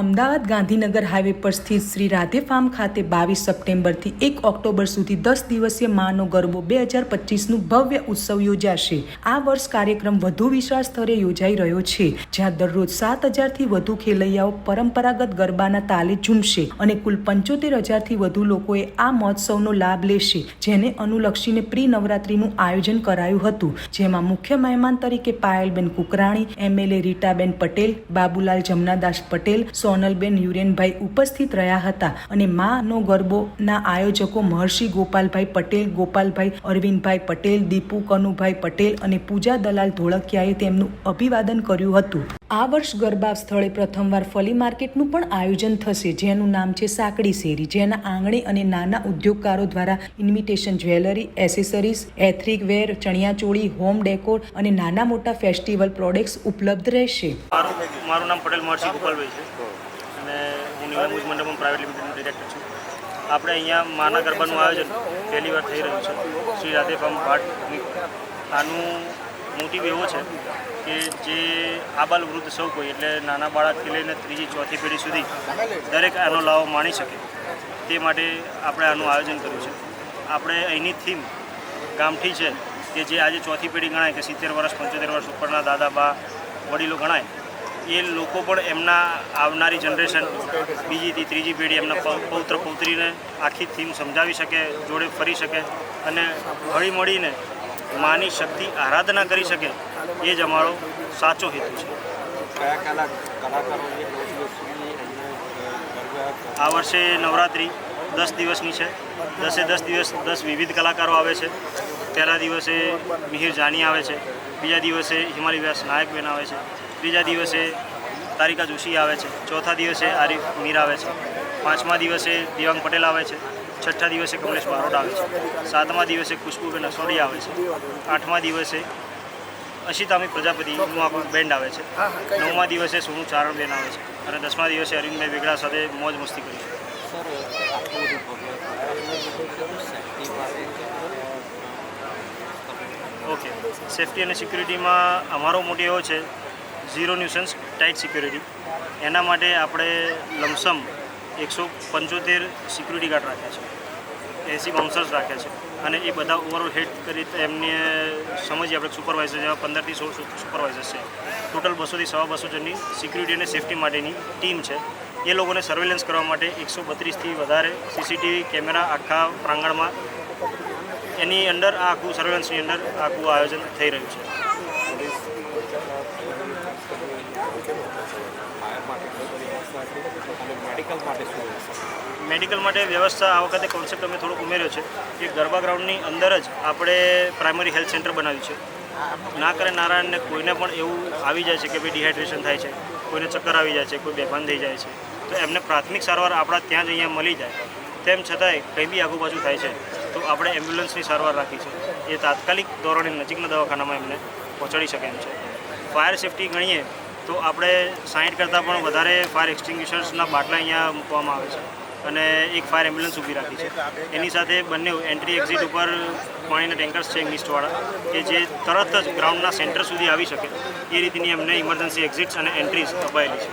Ahmedabad Gandhinagar highway પર સ્થિત Shri Radhe farm ખાતે બાવીસ સપ્ટેમ્બરથી એક ઓક્ટોબર સુધી દસ દિવસીય માનો ગરબો બે હજાર પચીસનું ભવ્ય ઉત્સવ યોજાશે. આ વર્ષ કાર્યક્રમ વધુ વિશાળ સ્તરે યોજાઈ રહ્યો છે, જ્યાં દરરોજ સાત હજારથી વધુ ખેલૈયાઓ પરંપરાગત ગરબાના તાલે ઝૂમશે અને કુલ પંચોતેર હજારથી વધુ લોકોએ આ મહોત્સવનો લાભ લેશે, જેને અનુલક્ષીને પ્રી નવરાત્રીનું આયોજન કરાયું હતું, જેમાં મુખ્ય મહેમાન તરીકે પાયલબેન કુકરાણી એમએલએ રીટાબેન પટેલ, બાબુલાલ જમનાદાસ પટેલ સોનલબેન યુરેનભાઈ ઉપસ્થિત રહ્યા હતા અને માનો ગરબોના આયોજકો મહર્ષિ ગોપાલભાઈ પટેલ, ગોપાલભાઈ અરવિંદભાઈ પટેલ, દીપુ કનુભાઈ પટેલ અને પૂજા દલાલ ધોળકિયાએ તેમનું અભિવાદન કર્યું હતું. આ વર્ષ ગરબા સ્થળે પ્રથમવાર ફલી માર્કેટનું પણ આયોજન થશે, જેનું નામ છે સાંકડી શેરી, જેના આંગણે અને નાના ઉદ્યોગકારો દ્વારા invitation jewellery, accessories, ethnic wear, ચણિયાચોળી, હોમ ડેકોર અને નાના મોટા ફેસ્ટિવલ પ્રોડક્ટ્સ ઉપલબ્ધ રહેશે. મારું નામ પટેલ મહર્ષિ ગોપાલભાઈ છે. હું નિવામુજ મંડપમ પ્રાઇવેટ લિમિટેડનો ડિરેક્ટર છું. આપણે અહીંયા માના ગરબાનું આયોજન પહેલી વાર થઈ રહ્યું છે. શ્રી રાધે ફાર્મ ભાટ આનું મોટિવ એવો છે કે જે આબાલ વૃદ્ધ સૌ કોઈ, એટલે નાના બાળકથી લઈને ત્રીજી, ચોથી પેઢી સુધી દરેક આનો લાવો માણી શકે. તે માટે આપણે આનું આયોજન કર્યું છે. આપણે અહીંની થીમ ગામઠી છે કે જે આજે ચોથી પેઢી ગણાય કે સિત્તેર વર્ષ, પંચોતેર વર્ષ ઉપરના દાદા, બા, વડીલો ગણાય એ લોકો પણ એમના આવનારી જનરેશન બીજીથી ત્રીજી પેઢી એમના પૌત્ર પૌત્રીને આખી થીમ સમજાવી શકે જોડે ફરી શકે અને હળી મળીને માની શક્તિ આરાધના કરી શકે એ જ અમારો સાચો હેતુ છે. આ વર્ષે નવરાત્રિ દસ દિવસની છે. દસે દસ દિવસ દસ વિવિધ કલાકારો આવે છે. પહેલા દિવસે મિહિર જાની આવે છે. બીજા દિવસે હિમાલી વ્યાસ નાયકબેન આવે છે. ત્રીજા દિવસે તારિકા જોશી આવે છે. ચોથા દિવસે આરિફ મીર આવે છે. પાંચમા દિવસે દિવાંગ પટેલ આવે છે. છઠ્ઠા દિવસે કમલેશ બારોટ આવે છે. સાતમા દિવસે ખુશ્બુબેન અસોડી આવે છે. આઠમા દિવસે અશિતામી પ્રજાપતિનું આખું બેન્ડ આવે છે. નવમા દિવસે સોનું ચારણબેન આવે છે. અને દસમા દિવસે અરવિંદભાઈ વેગડા સાથે મોજ મસ્તી કરી છે. ઓકે. સેફટી અને સિક્યુરિટીમાં અમારો મોટી એવો છે ઝીરો ન્યુસન્સ, ટાઈટ સિક્યુરિટી. એના માટે આપણે લમસમ એકસો પંચોતેર સિક્યુરિટી ગાર્ડ રાખ્યા છે. એસી બાઉન્સર્સ રાખ્યા છે. અને એ બધા ઓવરઓલ હેડ કરી એમને સમજીએ આપણે સુપરવાઇઝર જેવા પંદરથી સોળ સુપરવાઇઝર છે. ટોટલ બસોથી સવા બસો જણની સિક્યુરિટી અને સેફટી માટેની ટીમ છે. એ લોકોને સર્વેલન્સ કરવા માટે એકસો બત્રીસથી વધારે સીસીટીવી કેમેરા આખા પ્રાંગણમાં. એની અંદર આ આખું સર્વેલન્સની અંદર આખું આયોજન થઈ રહ્યું છે ફાયર માટે કઈ બધી વ્યવસ્થા છે મેડિકલ માટે મેડિકલ માટે વ્યવસ્થા આ વખતે કોન્સેપ્ટ અમે થોડોક ઉમેર્યો છે કે ગરબા ગ્રાઉન્ડની અંદર જ આપણે પ્રાઇમરી હેલ્થ સેન્ટર બનાવ્યું છે. ના કરે નારાયણને કોઈને પણ એવું આવી જાય છે કે ભાઈ ડિહાઇડ્રેશન થાય છે, કોઈને ચક્કર આવી જાય છે, કોઈ બેભાન થઈ જાય છે, તો એમને પ્રાથમિક સારવાર આપણા ત્યાં જ અહીંયા મળી જાય. તેમ છતાંય કંઈ બી આગુબાજુ થાય છે, તો આપણે એમ્બ્યુલન્સની સારવાર રાખી છે. એ તાત્કાલિક ધોરણે નજીકના દવાખાનામાં એમને પહોંચાડી શકે એમ છે. ફાયર સેફટી ગણીએ તો આપણે સાઠ કરતાં પણ વધારે ફાયર એક્સટિંગ્વિશર્સના બાટલા અહીંયા મૂકવામાં આવે છે. અને એક ફાયર એમ્બ્યુલન્સ ઊભી રાખી છે. એની સાથે બંને એન્ટ્રી એક્ઝિટ ઉપર પાણીના ટેન્કર્સ છે મિસ્ટવાળા કે જે તરત જ ગ્રાઉન્ડના સેન્ટર સુધી આવી શકે. એ રીતની એમને ઇમરજન્સી એક્ઝિટ્સ અને એન્ટ્રીઝ અપાયેલી છે.